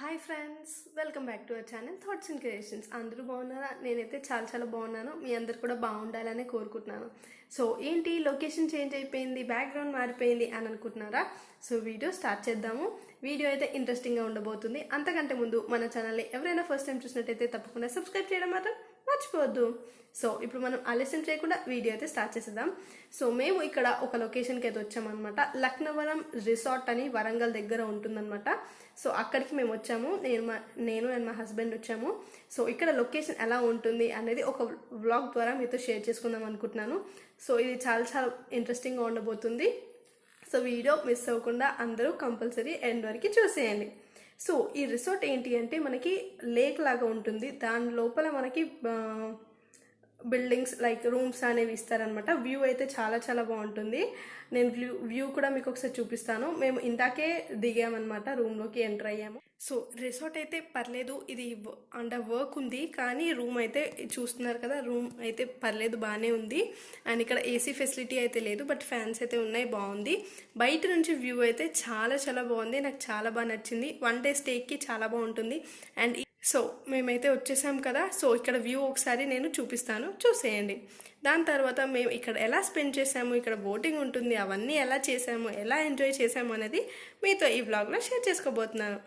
Hi friends welcome back to our channel thoughts and creations అందరూ బాగున్నారా? నేనైతే చాలా చాలా బాగున్నాను. మీ అందరు కూడా బాగుండాలని కోరుకుంటున్నాను. సో ఏంటి? లొకేషన్ చేంజ్ అయిపోయింది బ్యాక్గ్రౌండ్ మారిపోయింది అని అనుకుంటున్నారా? సో వీడియో స్టార్ట్ చేద్దాము. వీడియో అయితే ఇంట్రెస్టింగ్గా ఉండబోతుంది. అంతకంటే ముందు మన ఛానల్ని ఎవరైనా ఫస్ట్ టైం చూసినట్టయితే తప్పకుండా సబ్స్క్రైబ్ చేయడం మాత్రం మర్చిపోవద్దు. సో ఇప్పుడు మనం ఆలస్యం చేయకుండా వీడియో అయితే స్టార్ట్ చేసేద్దాం. సో మేము ఇక్కడ ఒక లొకేషన్కి అయితే వచ్చామన్నమాట. లక్నవరం రిసార్ట్ అని వరంగల్ దగ్గర ఉంటుందన్నమాట. సో అక్కడికి మేము వచ్చాము. నేను మా నేను అండ్ మా హస్బెండ్ వచ్చాము. సో ఇక్కడ లొకేషన్ ఎలా ఉంటుంది అనేది ఒక వ్లాగ్ ద్వారా మీతో షేర్ చేసుకుందాం అనుకుంటున్నాను. సో ఇది చాలా చాలా ఇంట్రెస్టింగ్గా ఉండబోతుంది. సో వీడియో మిస్ అవ్వకుండా అందరూ కంపల్సరీ ఎండ్ వరకు చూసేయండి. సో ఈ రిసార్ట్ ఏంటి అంటే మనకి లేక్ లాగా ఉంటుంది. దాని లోపల మనకి బిల్డింగ్స్ లైక్ రూమ్స్ అనేవి ఇస్తారనమాట వ్యూ అయితే చాలా చాలా బాగుంటుంది. నేను వ్యూ వ్యూ కూడా మీకు ఒకసారి చూపిస్తాను. మేము ఇందాకే దిగామన్నమాట రూమ్లోకి ఎంటర్ అయ్యాము. సో రిసార్ట్ అయితే పర్లేదు ఇది అండర్ వర్క్ ఉంది. కానీ రూమ్ అయితే చూస్తున్నారు కదా రూమ్ అయితే పర్లేదు బాగానే ఉంది. అండ్ ఇక్కడ ఏసీ ఫెసిలిటీ అయితే లేదు బట్ ఫ్యాన్స్ అయితే ఉన్నాయి బాగుంది. బయట నుంచి వ్యూ అయితే చాలా చాలా బాగుంది. నాకు చాలా బాగా నచ్చింది. వన్ డే స్టేకి చాలా బాగుంటుంది. అండ్ సో మేమైతే వచ్చేసాం కదా. సో ఇక్కడ వ్యూ ఒకసారి నేను చూపిస్తాను. చూసేయండి. దాని తర్వాత మేము ఇక్కడ ఎలా స్పెండ్ చేసాము ఇక్కడ బోటింగ్ ఉంటుంది అవన్నీ ఎలా చేసాము ఎలా ఎంజాయ్ చేసాము అనేది మీతో ఈ బ్లాగ్లో షేర్ చేసుకోబోతున్నాను.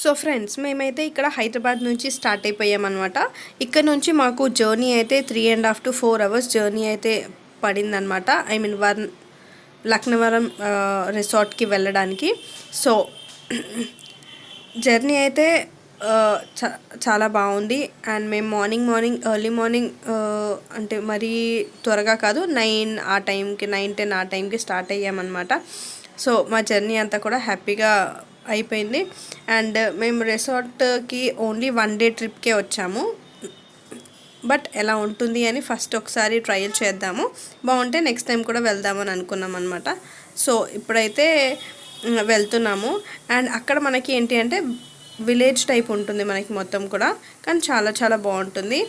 సో ఫ్రెండ్స్ మేమైతే ఇక్కడ హైదరాబాద్ నుంచి స్టార్ట్ అయిపోయామన్నమాట. ఇక్కడ నుంచి మాకు జర్నీ అయితే three and half to four hours journey అయితే పడిందనమాట ఐ మీన్ వన్ లక్నవరం రిసార్ట్కి వెళ్ళడానికి. సో జర్నీ అయితే చాలా బాగుంది. అండ్ మేము మార్నింగ్ మార్నింగ్ ఎర్లీ మార్నింగ్ అంటే మరీ త్వరగా కాదు నైన్ ఆ టైంకి నైన్ టెన్ ఆ టైంకి స్టార్ట్ అయ్యామన్నమాట. సో మా జర్నీ అంతా కూడా హ్యాపీగా అయిపోయింది. అండ్ మేము రిసార్ట్కి ఓన్లీ వన్ డే ట్రిప్కే వచ్చాము. బట్ ఎలా ఉంటుంది అని ఫస్ట్ ఒకసారి ట్రయల్ చేద్దాము. బాగుంటే నెక్స్ట్ టైం కూడా వెళ్దామని అనుకున్నాం అనమాట సో ఇప్పుడైతే వెళ్తున్నాము. అండ్ అక్కడ మనకి ఏంటి అంటే విలేజ్ టైప్ ఉంటుంది మనకి మొత్తం కూడా. కానీ చాలా చాలా బాగుంటుంది.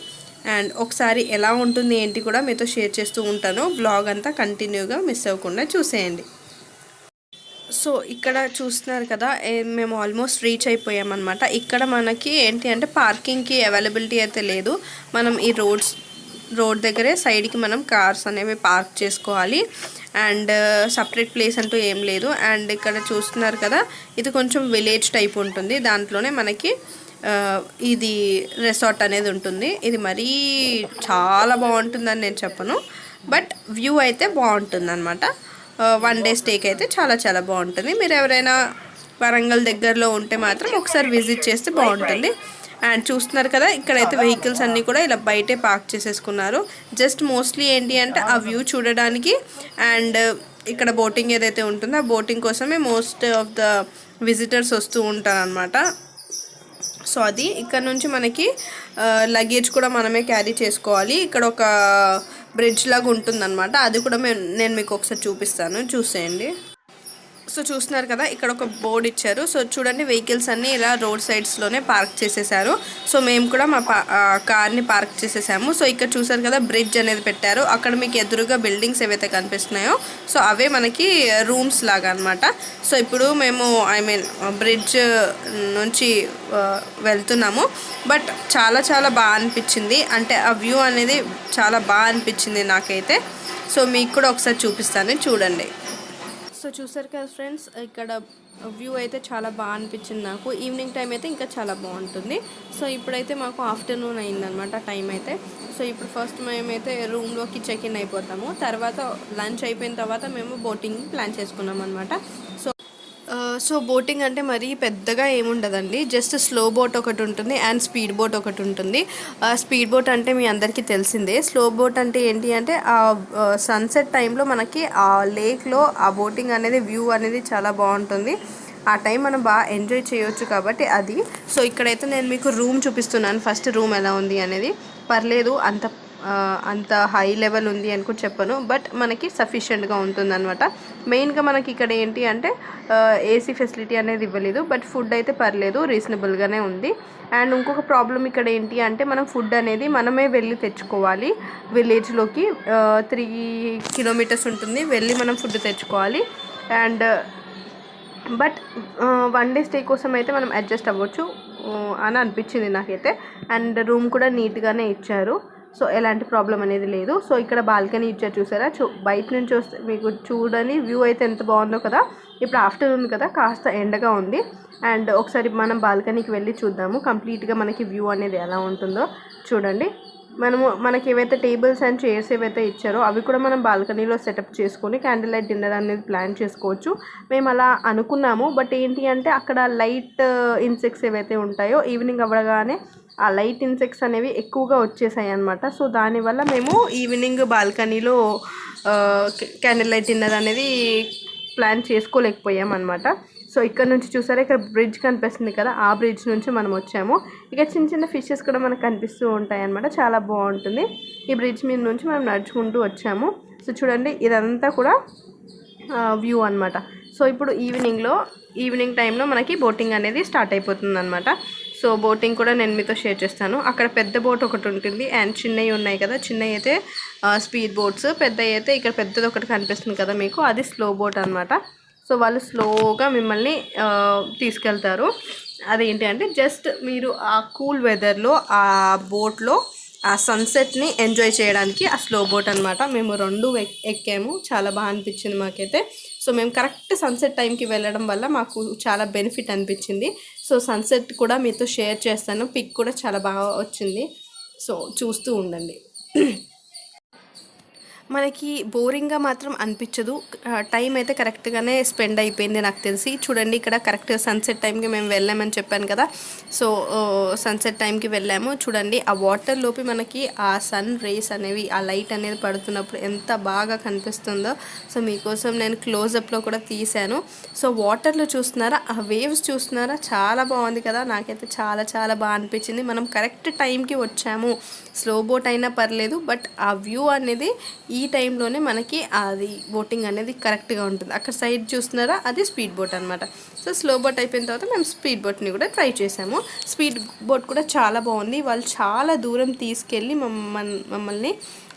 అండ్ ఒకసారి ఎలా ఉంటుంది ఏంటి కూడా మీతో షేర్ చేస్తూ ఉంటాను. బ్లాగ్ అంతా కంటిన్యూగా మిస్ అవ్వకుండా చూసేయండి. సో ఇక్కడ చూస్తున్నారు కదా మేము ఆల్మోస్ట్ రీచ్ అయిపోయామన్నమాట. ఇక్కడ మనకి ఏంటి అంటే పార్కింగ్కి అవైలబిలిటీ అయితే లేదు. మనం ఈ రోడ్స్ రోడ్ దగ్గరే సైడ్కి మనం కార్స్ అనేవి పార్క్ చేసుకోవాలి. అండ్ uh, సపరేట్ ప్లేస్ అంటూ ఏం లేదు. అండ్ ఇక్కడ చూస్తున్నారు కదా ఇది కొంచెం విలేజ్ టైప్ ఉంటుంది. దాంట్లోనే మనకి uh, ఇది రిసార్ట్ అనేది ఉంటుంది. ఇది మరీ చాలా బాగుంటుందని నేను చెప్పను. బట్ వ్యూ అయితే బాగుంటుంది అనమాట వన్ uh, డే స్టేకి అయితే చాలా చాలా బాగుంటుంది. మీరు ఎవరైనా వరంగల్ దగ్గరలో ఉంటే మాత్రం ఒకసారి విజిట్ చేస్తే బాగుంటుంది. అండ్ చూస్తున్నారు కదా ఇక్కడైతే వెహికల్స్ అన్నీ కూడా ఇలా బయటే పార్క్ చేసేసుకున్నారు. జస్ట్ మోస్ట్లీ ఏంటి అంటే ఆ వ్యూ చూడడానికి అండ్ ఇక్కడ బోటింగ్ ఏదైతే ఉంటుందో ఆ బోటింగ్ కోసమే మోస్ట్ ఆఫ్ ద విజిటర్స్ వస్తూ ఉంటారనమాట సో అది ఇక్కడ నుంచి మనకి లగేజ్ కూడా మనమే క్యారీ చేసుకోవాలి. ఇక్కడ ఒక బ్రిడ్జ్ లాగా ఉంటుందన్నమాట. అది కూడా మేము నేను మీకు ఒకసారి చూపిస్తాను. చూసేయండి. సో చూస్తున్నారు కదా ఇక్కడ ఒక బోర్డు ఇచ్చారు. సో చూడండి వెహికల్స్ అన్నీ ఇలా రోడ్ సైడ్స్లోనే పార్క్ చేసేసారు. సో మేము కూడా మా కార్ని పార్క్ చేసేసాము. సో ఇక్కడ చూసారు కదా బ్రిడ్జ్ అనేది పెట్టారు. అక్కడ మీకు ఎదురుగా బిల్డింగ్స్ ఏవైతే కనిపిస్తున్నాయో సో అవే మనకి రూమ్స్ లాగా అనమాట సో ఇప్పుడు మేము ఐ మీన్ బ్రిడ్జ్ నుంచి వెళ్తున్నాము. బట్ చాలా చాలా బాగా అనిపించింది. అంటే ఆ వ్యూ అనేది చాలా బాగా అనిపించింది నాకైతే. సో మీకు కూడా ఒకసారి చూపిస్తాను. చూడండి. సో చూసారు కదా ఫ్రెండ్స్ ఇక్కడ వ్యూ అయితే చాలా బాగా అనిపించింది నాకు. ఈవినింగ్ టైం అయితే ఇంకా చాలా బాగుంటుంది. సో ఇప్పుడైతే మాకు ఆఫ్టర్నూన్ అయిందనమాట టైం అయితే. సో ఇప్పుడు ఫస్ట్ మేమైతే రూమ్లోకి చెక్ ఇన్ అయిపోతాము. తర్వాత లంచ్ అయిపోయిన తర్వాత మేము బోటింగ్ ప్లాన్ చేసుకున్నాం అనమాట సో సో బోటింగ్ అంటే మరీ పెద్దగా ఏముండదండి. జస్ట్ స్లో బోట్ ఒకటి ఉంటుంది అండ్ స్పీడ్ బోట్ ఒకటి ఉంటుంది. స్పీడ్ బోట్ అంటే మీ అందరికీ తెలిసిందే. స్లో బోట్ అంటే ఏంటి అంటే ఆ సన్సెట్ టైంలో మనకి ఆ లేక్లో ఆ బోటింగ్ అనేది వ్యూ అనేది చాలా బాగుంటుంది. ఆ టైం మనం బాగా ఎంజాయ్ చేయొచ్చు కాబట్టి అది. సో ఇక్కడైతే నేను మీకు రూమ్ చూపిస్తున్నాను. ఫస్ట్ రూమ్ ఎలా ఉంది అనేది. పర్లేదు అంత అంత హై లెవెల్ ఉంది అని కూడా చెప్పను బట్ మనకి సఫిషియెంట్గా ఉంటుందన్నమాట. మెయిన్గా మనకి ఇక్కడ ఏంటి అంటే ఏసీ ఫెసిలిటీ అనేది ఇవ్వలేదు బట్ ఫుడ్ అయితే పర్లేదు రీజనబుల్గానే ఉంది. అండ్ ఇంకొక ప్రాబ్లం ఇక్కడ ఏంటి అంటే మనం ఫుడ్ అనేది మనమే వెళ్ళి తెచ్చుకోవాలి. విలేజ్లోకి త్రీ కిలోమీటర్స్ ఉంటుంది వెళ్ళి మనం ఫుడ్ తెచ్చుకోవాలి. And but one day stay కోసం అయితే మనం అడ్జస్ట్ అవ్వచ్చు అని అనిపించింది నాకైతే. అండ్ రూమ్ కూడా నీట్గానే ఇచ్చారు. సో ఎలాంటి ప్రాబ్లం అనేది లేదు. సో ఇక్కడ బాల్కనీ ఇచ్చారు చూసారా? చూ బయట నుంచి వస్తే మీకు చూడని వ్యూ అయితే ఎంత బాగుందో కదా. ఇప్పుడు ఆఫ్టర్నూన్ కదా కాస్త ఎండగా ఉంది. అండ్ ఒకసారి మనం బాల్కనీకి వెళ్ళి చూద్దాము. కంప్లీట్గా మనకి వ్యూ అనేది ఎలా ఉంటుందో చూడండి. మనము మనకి ఏవైతే టేబుల్స్ అండ్ చైర్స్ ఏవైతే ఇచ్చారో అవి కూడా మనం బాల్కనీలో సెటప్ చేసుకొని క్యాండిల్ లైట్ డిన్నర్ అనేది ప్లాన్ చేసుకోవచ్చు. మేము అలా అనుకున్నాము. బట్ ఏంటి అంటే అక్కడ లైట్ ఇన్సెక్ట్స్ ఏవైతే ఉంటాయో ఈవినింగ్ అవ్వగానే ఆ లైట్ ఇన్సెక్ట్స్ అనేవి ఎక్కువగా వచ్చేసాయి అనమాట సో దానివల్ల మేము ఈవినింగ్ బాల్కనీలో క్యాండిల్ లైట్ డిన్నర్ అనేది ప్లాన్ చేసుకోలేకపోయాం అనమాట సో ఇక్కడ నుంచి చూసారా ఇక్కడ బ్రిడ్జ్ కనిపిస్తుంది కదా ఆ బ్రిడ్జ్ నుంచి మనం వచ్చాము. ఇక చిన్న చిన్న ఫిషెస్ కూడా మనకు కనిపిస్తూ ఉంటాయి అనమాట చాలా బాగుంటుంది. ఈ బ్రిడ్జ్ మీద నుంచి మనం నడుచుకుంటూ వచ్చాము. సో చూడండి ఇదంతా కూడా వ్యూ అనమాట సో ఇప్పుడు ఈవినింగ్లో ఈవినింగ్ టైంలో మనకి బోటింగ్ అనేది స్టార్ట్ అయిపోతుంది అనమాట సో బోటింగ్ కూడా నేను మీతో షేర్ చేస్తాను. అక్కడ పెద్ద బోట్ ఒకటి ఉంటుంది. అండ్ చిన్నవి ఉన్నాయి కదా. చిన్నవి అయితే స్పీడ్ బోట్స్. పెద్దవి అయితే ఇక్కడ పెద్దది ఒకటి కనిపిస్తుంది కదా మీకు. అది స్లో బోట్ అనమాట సో వాళ్ళు స్లోగా మిమ్మల్ని తీసుకెళ్తారు. అదేంటి అంటే జస్ట్ మీరు ఆ కూల్ వెదర్లో ఆ బోట్లో ఆ సన్సెట్ని ఎంజాయ్ చేయడానికి ఆ స్లో బోట్ అనమాట మేము రెండు ఎక్- ఎక్కాము. చాలా బాగా అనిపించింది మాకైతే. సో మేము కరెక్ట్ సన్సెట్ టైంకి వెళ్ళడం వల్ల మాకు చాలా బెనిఫిట్ అనిపించింది. సో సన్సెట్ కూడా మీతో షేర్ చేస్తాను. పిక్ కూడా చాలా బాగా వచ్చింది. సో చూస్తూ ఉండండి. మనకి బోరింగ్గా మాత్రం అనిపించదు. టైం అయితే కరెక్ట్గానే స్పెండ్ అయిపోయింది నాకు తెలిసి. చూడండి ఇక్కడ కరెక్ట్ సన్సెట్ టైంకి మేము వెళ్ళామని చెప్పాను కదా. సో సన్సెట్ టైంకి వెళ్ళాము. చూడండి ఆ వాటర్ లోపి మనకి ఆ సన్ రేస్ అనేవి ఆ లైట్ అనేది పడుతున్నప్పుడు ఎంత బాగా కనిపిస్తుందో. సో మీకోసం నేను క్లోజప్లో కూడా తీశాను. సో వాటర్లో చూస్తున్నారా? ఆ వేవ్స్ చూస్తున్నారా? చాలా బాగుంది కదా. నాకైతే చాలా చాలా బాగా అనిపించింది. మనం కరెక్ట్ టైంకి వచ్చాము. స్లో బోట్ అయినా పర్లేదు బట్ ఆ వ్యూ అనేది ఈ ఈ టైంలోనే మనకి అది బోటింగ్ అనేది కరెక్ట్గా ఉంటుంది. అక్కడ సైడ్ చూస్తున్నారా? అది స్పీడ్ బోట్ అనమాట సో స్లో బోట్ అయిపోయిన తర్వాత మేము స్పీడ్ బోట్ని కూడా ట్రై చేసాము. స్పీడ్ బోట్ కూడా చాలా బాగుంది. వాళ్ళు చాలా దూరం తీసుకెళ్ళి మమ్మల్ని మమ్మల్ని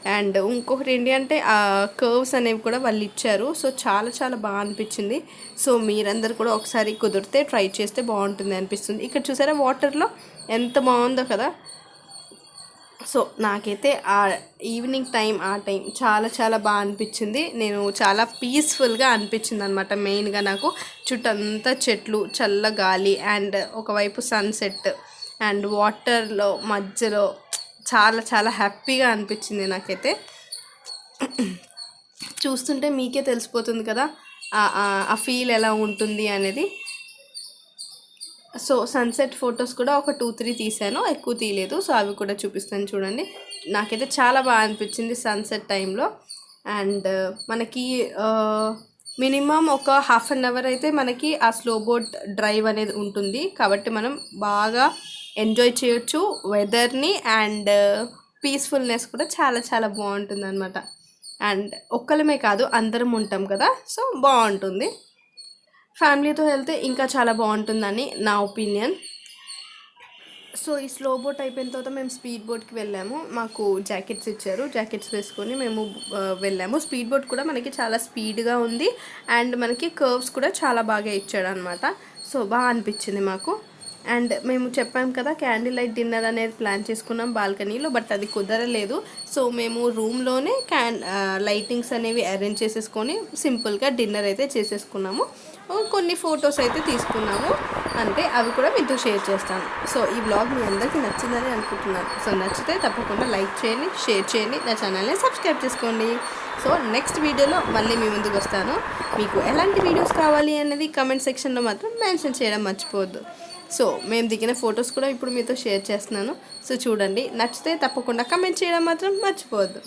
అండ్ ఇంకొకటి ఏంటి అంటే ఆ కర్వ్స్ అనేవి కూడా వాళ్ళు ఇచ్చారు. సో చాలా చాలా బాగా అనిపించింది. సో మీరందరూ కూడా ఒకసారి కుదిరితే ట్రై చేస్తే బాగుంటుంది అనిపిస్తుంది. ఇక్కడ చూసారా వాటర్లో ఎంత బాగుందో కదా? సో నాకైతే ఆ ఈవినింగ్ టైం ఆ టైం చాలా చాలా బాగా అనిపించింది. నేను చాలా పీస్ఫుల్గా అనిపించింది అనమాట మెయిన్గా నాకు చుట్టంతా చెట్లు చల్ల గాలి అండ్ ఒకవైపు సన్సెట్ అండ్ వాటర్లో మధ్యలో చాలా చాలా హ్యాపీగా అనిపించింది నాకైతే. చూస్తుంటే మీకే తెలిసిపోతుంది కదా ఆ- ఫీల్ ఎలా ఉంటుంది అనేది. సో సన్సెట్ ఫొటోస్ కూడా ఒక టూ త్రీ తీసాను ఎక్కువ తీయలేదు. సో అవి కూడా చూపిస్తాను చూడండి. నాకైతే చాలా బాగా అనిపించింది సన్సెట్ టైంలో అండ్ మనకి uh, మినిమం ఒక హాఫ్ అన్ అవర్ అయితే మనకి ఆ స్లో బోట్ డ్రైవ్ అనేది ఉంటుంది. కాబట్టి మనం బాగా ఎంజాయ్ చేయొచ్చు. వెదర్ని అండ్ పీస్ఫుల్నెస్ కూడా చాలా చాలా బాగుంటుంది అనమాట అండ్ ఒక్కలమే కాదు అందరం ఉంటాం కదా. సో బాగుంటుంది. ఫ్యామిలీతో వెళ్తే ఇంకా చాలా బాగుంటుందని నా ఒపీనియన్. సో ఈ స్లో బోట్ అయిపోయిన తర్వాత మేము స్పీడ్ బోట్కి వెళ్ళాము. మాకు జాకెట్స్ ఇచ్చారు. జాకెట్స్ వేసుకొని మేము వెళ్ళాము. స్పీడ్ బోట్ కూడా మనకి చాలా స్పీడ్గా ఉంది. అండ్ మనకి కర్వ్స్ కూడా చాలా బాగా ఇచ్చాడు అనమాట సో బాగా అనిపించింది మాకు. అండ్ మేము చెప్పాం కదా క్యాండిల్ లైట్ డిన్నర్ అనేది ప్లాన్ చేసుకున్నాం బాల్కనీలో బట్ అది కుదరలేదు. సో మేము రూమ్లోనే క్యాన్ లైటింగ్స్ అనేవి అరేంజ్ చేసేసుకొని సింపుల్గా డిన్నర్ అయితే చేసేసుకున్నాము. కొన్ని ఫొటోస్ అయితే తీసుకున్నాము. అంటే అవి కూడా మీతో షేర్ చేస్తాను. సో ఈ బ్లాగ్ మీ అందరికీ నచ్చిందని అనుకుంటున్నాను. సో నచ్చితే తప్పకుండా లైక్ చేయండి షేర్ చేయండి నా ఛానల్ని సబ్స్క్రైబ్ చేసుకోండి. సో నెక్స్ట్ వీడియోలో మళ్ళీ మీ ముందుకు వస్తాను. మీకు ఎలాంటి వీడియోస్ కావాలి అనేది కమెంట్ సెక్షన్లో మాత్రం మెన్షన్ చేయడం మర్చిపోవద్దు. సో మేము దిగిన ఫొటోస్ కూడా ఇప్పుడు మీతో షేర్ చేస్తున్నాను. సో చూడండి. నచ్చితే తప్పకుండా కమెంట్ చేయడం మాత్రం మర్చిపోవద్దు.